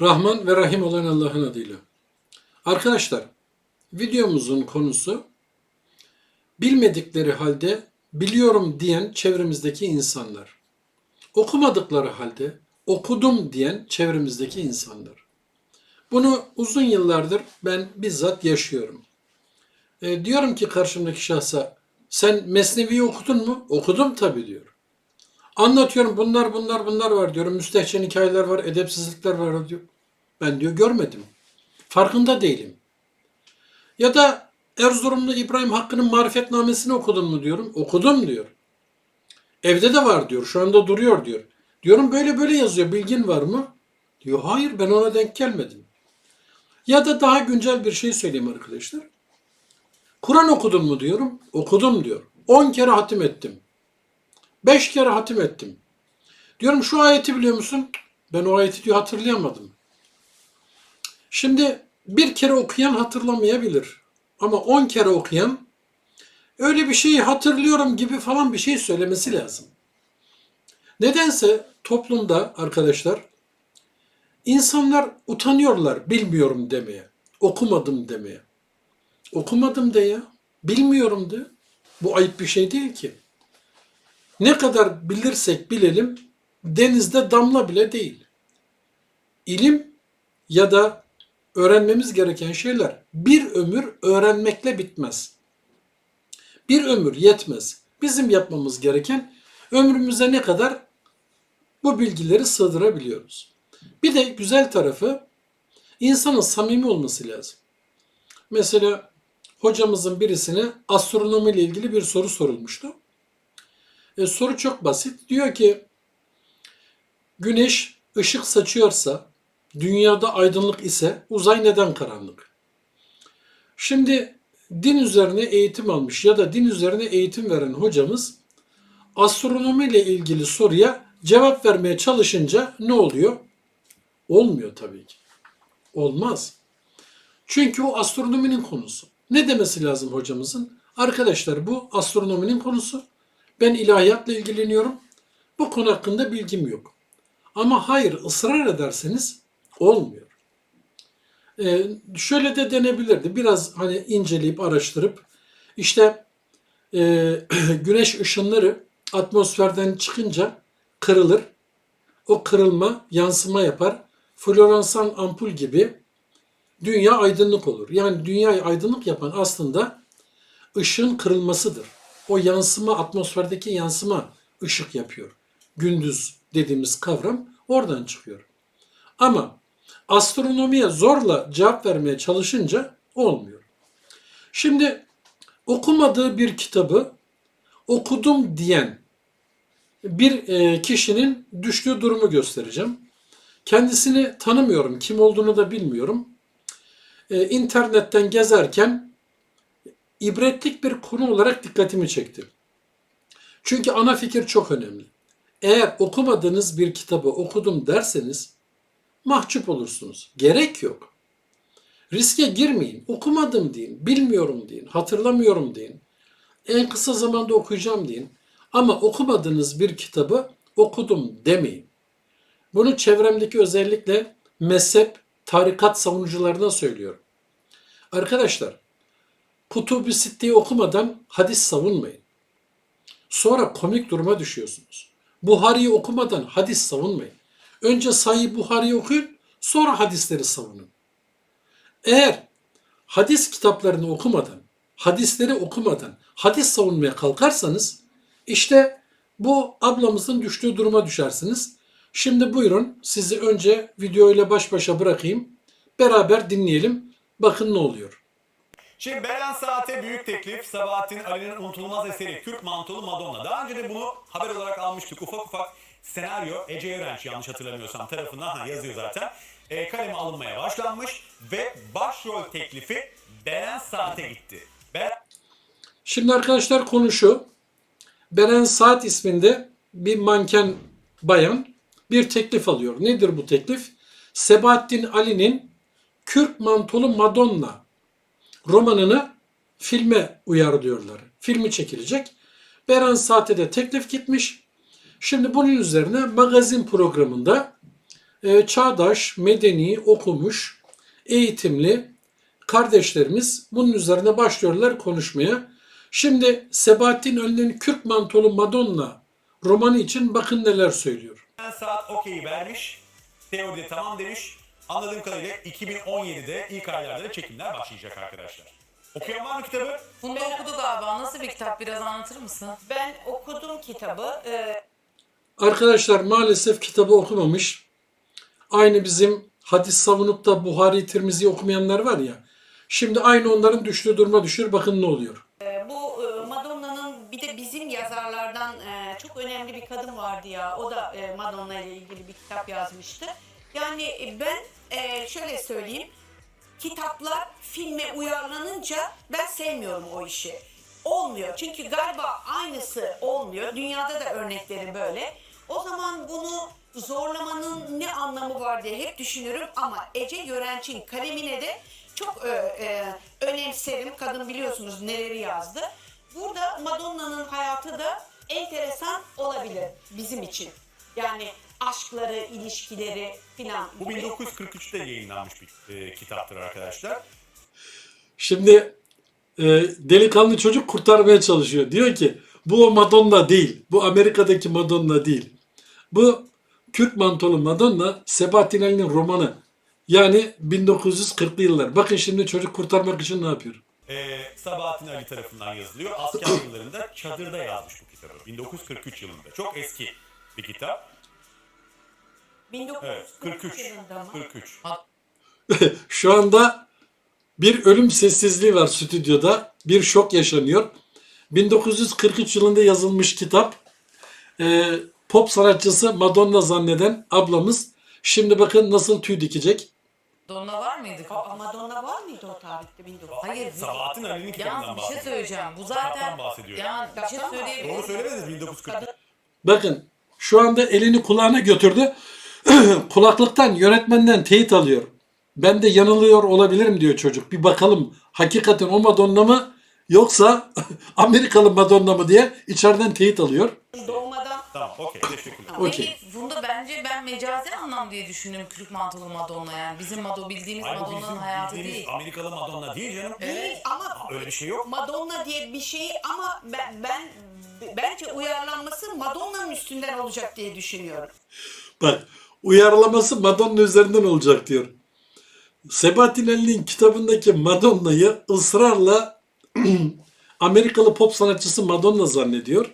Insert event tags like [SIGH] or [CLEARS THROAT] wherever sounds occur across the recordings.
Rahman ve Rahim olan Allah'ın adıyla. Arkadaşlar, videomuzun konusu bilmedikleri halde biliyorum diyen çevremizdeki insanlar. Okumadıkları halde okudum diyen çevremizdeki insanlar. Bunu uzun yıllardır ben bizzat yaşıyorum. E, diyorum ki karşımdaki şahsa sen Mesnevi'yi okudun mu? Okudum tabii diyor. Anlatıyorum bunlar bunlar bunlar var diyorum. Müstehcen hikayeler var, edepsizlikler var diyor. Ben diyor görmedim. Farkında değilim. Ya da Erzurumlu İbrahim Hakkı'nın marifetnamesini okudun mu diyorum. Okudum diyor. Evde de var diyor. Şu anda duruyor diyor. Diyorum böyle böyle yazıyor. Bilgin var mı? Diyor hayır ben ona denk gelmedim. Ya da daha güncel bir şey söyleyeyim arkadaşlar. Kur'an okudun mu diyorum. Okudum diyor. 10 kere hatim ettim. 5 kere hatim ettim. Diyorum şu ayeti biliyor musun? Ben o ayeti diyor hatırlayamadım. Şimdi bir kere okuyan hatırlamayabilir. Ama 10 kere okuyan öyle bir şeyi hatırlıyorum gibi falan bir şey söylemesi lazım. Nedense toplumda arkadaşlar insanlar utanıyorlar bilmiyorum demeye, okumadım demeye. Okumadım de ya, bilmiyorum de. Bu ayıp bir şey değil ki. Ne kadar bilirsek bilelim denizde damla bile değil. İlim ya da öğrenmemiz gereken şeyler bir ömür öğrenmekle bitmez. Bir ömür yetmez. Bizim yapmamız gereken ömrümüze ne kadar bu bilgileri sığdırabiliyoruz. Bir de güzel tarafı insanın samimi olması lazım. Mesela hocamızın birisine astronomi ile ilgili bir soru sorulmuştu. E, soru çok basit. Diyor ki güneş ışık saçıyorsa, dünyada aydınlık ise uzay neden karanlık? Şimdi din üzerine eğitim almış ya da din üzerine eğitim veren hocamız astronomi ile ilgili soruya cevap vermeye çalışınca ne oluyor? Olmuyor tabii ki. Olmaz. Çünkü o astronominin konusu. Ne demesi lazım hocamızın? Arkadaşlar bu astronominin konusu. Ben ilahiyatla ilgileniyorum. Bu konu hakkında bilgim yok. Ama hayır ısrar ederseniz olmuyor. Ee, şöyle de denebilirdi. Biraz hani inceleyip araştırıp işte e, [CLEARS THROAT] güneş ışınları atmosferden çıkınca kırılır. O kırılma yansıma yapar. Floresan ampul gibi dünya aydınlık olur. Yani dünyayı aydınlık yapan aslında ışığın kırılmasıdır. O yansıma, atmosferdeki yansıma ışık yapıyor. Gündüz dediğimiz kavram oradan çıkıyor. Ama astronomiye zorla cevap vermeye çalışınca olmuyor. Şimdi okumadığı bir kitabı okudum diyen bir e, kişinin düştüğü durumu göstereceğim. Kendisini tanımıyorum, kim olduğunu da bilmiyorum. E, internetten gezerken ibretlik bir konu olarak dikkatimi çekti. Çünkü ana fikir çok önemli. Eğer okumadığınız bir kitabı okudum derseniz mahcup olursunuz. Gerek yok. Riske girmeyin. Okumadım deyin. Bilmiyorum deyin. Hatırlamıyorum deyin. En kısa zamanda okuyacağım deyin. Ama okumadığınız bir kitabı okudum demeyin. Bunu çevremdeki özellikle mezhep, tarikat savunucularına söylüyorum. Arkadaşlar, Kutubu Sitte'yi okumadan hadis savunmayın. Sonra komik duruma düşüyorsunuz. Buhari'yi okumadan hadis savunmayın. Önce Sahih Buhari'yi okuyun, sonra hadisleri savunun. Eğer hadis kitaplarını okumadan, hadisleri okumadan hadis savunmaya kalkarsanız işte bu ablamızın düştüğü duruma düşersiniz. Şimdi buyurun sizi önce video ile baş başa bırakayım. Beraber dinleyelim. Bakın ne oluyor. Şimdi Beren Saat'e büyük teklif Sabahattin Ali'nin unutulmaz eseri Türk Mantolu Madonna. Daha önce de bunu haber olarak almıştık. Ufak ufak senaryo Ece Örenç yanlış hatırlamıyorsam tarafından ha, yazıyor zaten. E, kaleme alınmaya başlanmış ve başrol teklifi Beren Saat'e gitti. Beren Şimdi arkadaşlar konu şu. Beren Saat isminde bir manken bayan bir teklif alıyor. Nedir bu teklif? Sebahattin Ali'nin Kürk Mantolu Madonna romanını filme uyarlıyorlar. Filmi çekilecek. Beren Saat'e de teklif gitmiş. Şimdi bunun üzerine magazin programında e, çağdaş, medeni, okumuş, eğitimli kardeşlerimiz bunun üzerine başlıyorlar konuşmaya. Şimdi Sebahattin Ali'nin Kürk Mantolu Madonna romanı için bakın neler söylüyor. Saat okey'i vermiş. Teoride tamam demiş. Anladığım kadarıyla 2017'de ilk aylarda da çekimler başlayacak arkadaşlar. Okuyan var mı kitabı? Bunu da okudu galiba. Nasıl bir kitap? Biraz anlatır mısın? Ben okudum kitabı. Ee, Arkadaşlar maalesef kitabı okumamış. Aynı bizim hadis savunup da Buhari Tirmizi okumayanlar var ya. Şimdi aynı onların düştüğü duruma düşür bakın ne oluyor. bu e, Madonna'nın bir de bizim yazarlardan e, çok önemli bir kadın vardı ya. O da e, Madonna ile ilgili bir kitap yazmıştı. Yani e, ben e, şöyle söyleyeyim. Kitaplar filme uyarlanınca ben sevmiyorum o işi. Olmuyor. Çünkü galiba aynısı olmuyor. Dünyada da örnekleri böyle. O zaman bunu zorlamanın ne anlamı var diye hep düşünürüm ama Ece Görenç'in kalemine de çok e, e, önemserim. Kadın biliyorsunuz neleri yazdı. Burada Madonna'nın hayatı da enteresan olabilir bizim için. Yani aşkları, ilişkileri filan. Bu gibi. 1943'te yayınlanmış bir e, kitaptır arkadaşlar. Şimdi e, delikanlı çocuk kurtarmaya çalışıyor. Diyor ki bu o Madonna değil. Bu Amerika'daki Madonna değil. Bu Kürk mantolu Madonna Sebahattin Ali'nin romanı. Yani 1940'lı yıllar. Bakın şimdi çocuk kurtarmak için ne yapıyor? E, Sabahattin Ali tarafından yazılıyor. Asker yıllarında çadırda yazmış bu kitabı. 1943 yılında. Çok eski bir kitap. 1943 Evet, 43. yılında mı? 43. [LAUGHS] Şu anda bir ölüm sessizliği var stüdyoda. Bir şok yaşanıyor. 1943 yılında yazılmış kitap. Ee, pop sanatçısı Madonna zanneden ablamız şimdi bakın nasıl tüy dikecek. Donna var mıydı? Aa, Madonna var mıydı o tarihte 1943? Hayır. Sabahattin Ali'nin kitabından Yalnız bir şey bahsediyor. söyleyeceğim. Bu zaten... Bahsediyor. Yani bir şey söyleyebilirim. Doğru söylemediniz 1943. Bakın şu anda elini kulağına götürdü. [CLEARS THROAT] Kulaklıktan yönetmenden teyit alıyor. Ben de yanılıyor olabilirim diyor çocuk. Bir bakalım hakikaten o Madonna mı yoksa [CLEARS THROAT] Amerikalı Madonna mı diye içeriden teyit alıyor. Doğmadan Tamam okey teşekkürler. Okey. Peki bunda bence ben mecazi anlam diye düşündüm kürk mantolu Madonna yani. Bizim Mado bildiğimiz Hayır Madonna'nın bizim hayatı bildiğimiz değil. Amerikalı Madonna değil canım. değil ama Öyle bir şey yok. Madonna diye bir şey ama ben, ben bence uyarlanması Madonna'nın üstünden olacak diye düşünüyorum. Bak uyarlaması Madonna üzerinden olacak diyor. Sebahattin Ali'nin kitabındaki Madonna'yı ısrarla [CLEARS THROAT] Amerikalı pop sanatçısı Madonna zannediyor.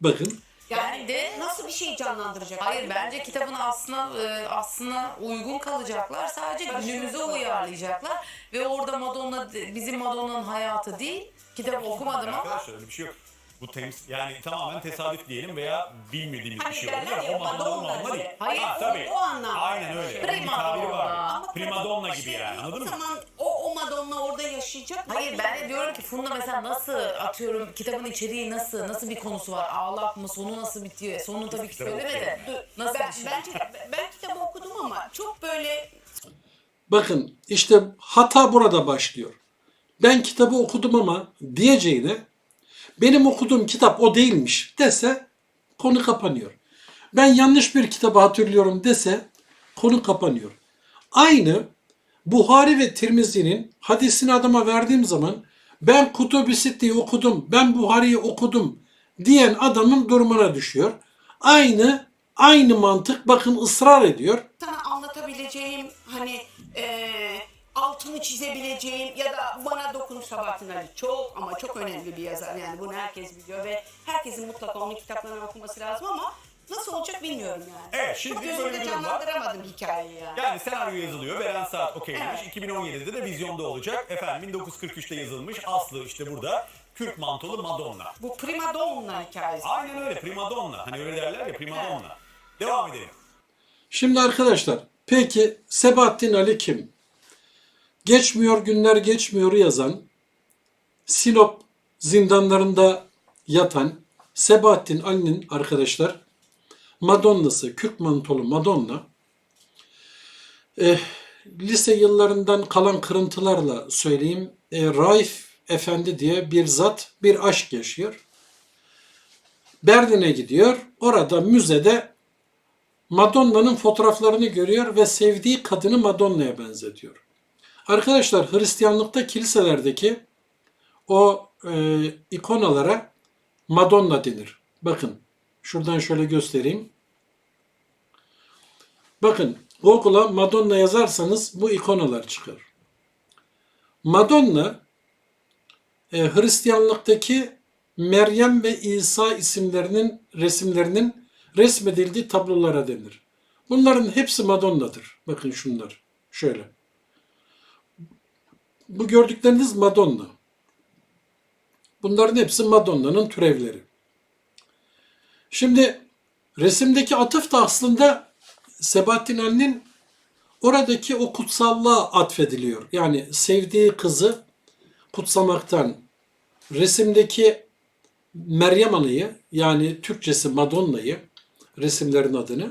Bakın Yani de nasıl bir şey canlandıracak? Hayır bence kitabın aslına e, aslına uygun kalacaklar. Sadece günümüze uyarlayacaklar ve orada Madonna bizim Madonna'nın hayatı değil. Kitabı okumadım ama Arkadaşlar öyle bir şey yok. Bu tems yani tamamen tesadüf diyelim veya bilmediğimiz bir Hani şey derler olabilir. ya, O Madonna Madonna değil. Hayır, Ha, o- tabii. o anlamda. Aynen öyle. Bir Prima tabiri var. Ama Primadonna şey gibi yani anladın O mı? zaman o, o Madonna orada yaşayacak. Hayır ben de diyorum ki Funda mesela nasıl atıyorum kitabın içeriği nasıl nasıl bir konusu var ağlak mı sonu nasıl bitiyor sonunu tabii ki söyleme de nasıl ben, bir şey? bence, ben kitabı okudum ama çok böyle Bakın işte hata burada başlıyor. Ben kitabı okudum ama diyeceğine benim okuduğum kitap o değilmiş dese konu kapanıyor. Ben yanlış bir kitabı hatırlıyorum dese konu kapanıyor. Aynı Buhari ve Tirmizi'nin hadisini adama verdiğim zaman ben Kutubi Sitti'yi okudum, ben Buhari'yi okudum diyen adamın durumuna düşüyor. Aynı aynı mantık bakın ısrar ediyor. sana anlatabileceğim hani eee, altını çizebileceğim ya da bana dokunup Sabahattin Ali çok ama çok önemli bir yazar yani bunu herkes biliyor ve herkesin mutlaka onun kitaplarını okuması lazım ama nasıl olacak bilmiyorum yani. Evet, şimdi çok böyle bir durum var. canlandıramadım hikayeyi yani. Yani senaryo yazılıyor. Beren Saat okeylemiş. 2017'de de vizyonda olacak. Efendim 1943'te yazılmış. Aslı işte burada. Kürk mantolu Madonna. Bu prima donna hikayesi. Aynen öyle. Primadonna. Hani öyle derler ya primadonna. Devam edelim. Şimdi arkadaşlar peki Sebahattin Ali kim? Geçmiyor günler geçmiyor yazan, Sinop zindanlarında yatan Sebahattin Ali'nin arkadaşlar Madonna'sı, Kürk mantolu Madonna. Eh, lise yıllarından kalan kırıntılarla söyleyeyim. Eh, Raif Efendi diye bir zat bir aşk yaşıyor. Berlin'e gidiyor. Orada müzede Madonna'nın fotoğraflarını görüyor ve sevdiği kadını Madonna'ya benzetiyor. Arkadaşlar Hristiyanlıkta kiliselerdeki o e, ikonalara Madonna denir. Bakın şuradan şöyle göstereyim. Bakın Google'a Madonna yazarsanız bu ikonalar çıkar. Madonna e, Hristiyanlıktaki Meryem ve İsa isimlerinin resimlerinin resmedildiği tablolara denir. Bunların hepsi Madonna'dır. Bakın şunlar. Şöyle. Bu gördükleriniz Madonna. Bunların hepsi Madonna'nın türevleri. Şimdi resimdeki atıf da aslında Sebahattin Ali'nin oradaki o kutsallığa atfediliyor. Yani sevdiği kızı kutsamaktan resimdeki Meryem Ana'yı yani Türkçesi Madonna'yı resimlerin adını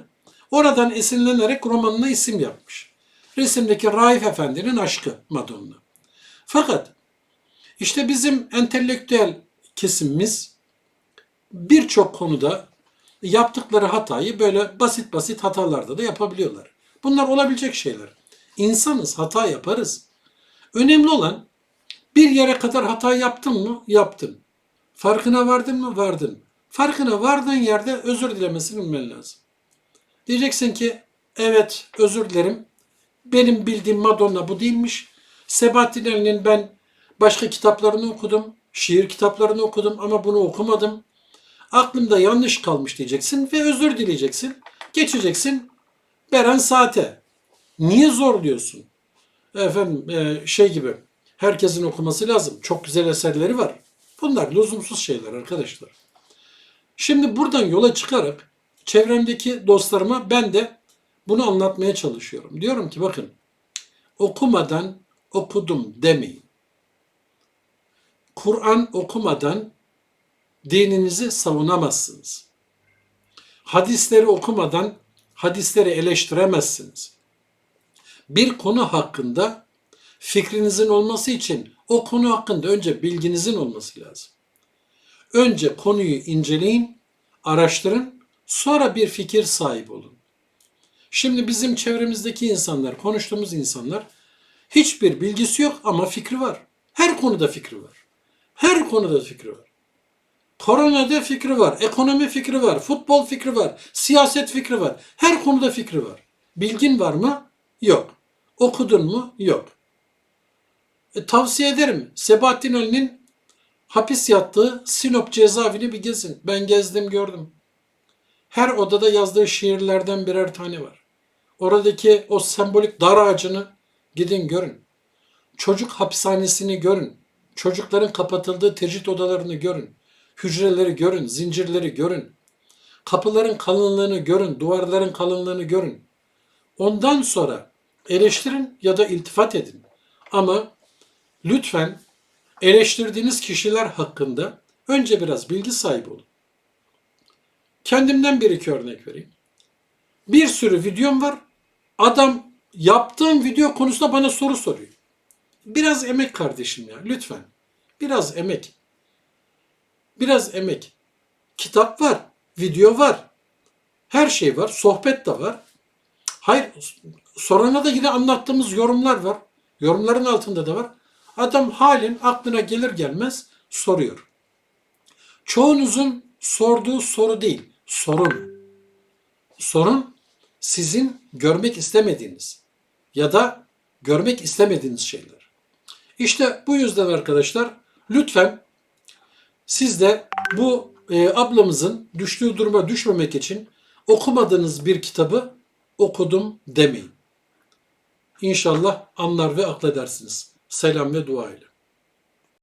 oradan esinlenerek romanına isim yapmış. Resimdeki Raif Efendi'nin aşkı Madonna. Fakat işte bizim entelektüel kesimimiz birçok konuda yaptıkları hatayı böyle basit basit hatalarda da yapabiliyorlar. Bunlar olabilecek şeyler. İnsanız, hata yaparız. Önemli olan bir yere kadar hata yaptın mı? Yaptın. Farkına vardın mı? Vardın. Farkına vardığın yerde özür dilemesini bilmen lazım. Diyeceksin ki evet özür dilerim. Benim bildiğim Madonna bu değilmiş. Sebahattin Ali'nin ben başka kitaplarını okudum. Şiir kitaplarını okudum ama bunu okumadım. Aklımda yanlış kalmış diyeceksin ve özür dileyeceksin. Geçeceksin Beren Saate. Niye zorluyorsun? Efendim e, şey gibi herkesin okuması lazım. Çok güzel eserleri var. Bunlar lüzumsuz şeyler arkadaşlar. Şimdi buradan yola çıkarak çevremdeki dostlarıma ben de bunu anlatmaya çalışıyorum. Diyorum ki bakın okumadan okudum demeyin. Kur'an okumadan dininizi savunamazsınız. Hadisleri okumadan hadisleri eleştiremezsiniz. Bir konu hakkında fikrinizin olması için o konu hakkında önce bilginizin olması lazım. Önce konuyu inceleyin, araştırın, sonra bir fikir sahibi olun. Şimdi bizim çevremizdeki insanlar, konuştuğumuz insanlar hiçbir bilgisi yok ama fikri var. Her konuda fikri var. Her konuda fikri var. Koronada fikri var, ekonomi fikri var, futbol fikri var, siyaset fikri var. Her konuda fikri var. Bilgin var mı? Yok. Okudun mu? Yok. E, tavsiye ederim. Sebahattin Ali'nin hapis yattığı Sinop cezaevini bir gezin. Ben gezdim gördüm. Her odada yazdığı şiirlerden birer tane var. Oradaki o sembolik dar ağacını gidin görün. Çocuk hapishanesini görün. Çocukların kapatıldığı tecrit odalarını görün. Hücreleri görün, zincirleri görün. Kapıların kalınlığını görün, duvarların kalınlığını görün. Ondan sonra eleştirin ya da iltifat edin. Ama lütfen eleştirdiğiniz kişiler hakkında önce biraz bilgi sahibi olun. Kendimden bir iki örnek vereyim. Bir sürü videom var. Adam yaptığım video konusunda bana soru soruyor. Biraz emek kardeşim ya lütfen. Biraz emek. Biraz emek. Kitap var, video var. Her şey var, sohbet de var. Hayır, sorana da yine anlattığımız yorumlar var. Yorumların altında da var. Adam halin aklına gelir gelmez soruyor. Çoğunuzun sorduğu soru değil, sorun. Sorun sizin görmek istemediğiniz ya da görmek istemediğiniz şeyler. İşte bu yüzden arkadaşlar lütfen siz de bu e, ablamızın düştüğü duruma düşmemek için okumadığınız bir kitabı okudum demeyin. İnşallah anlar ve akledersiniz. Selam ve dua ile.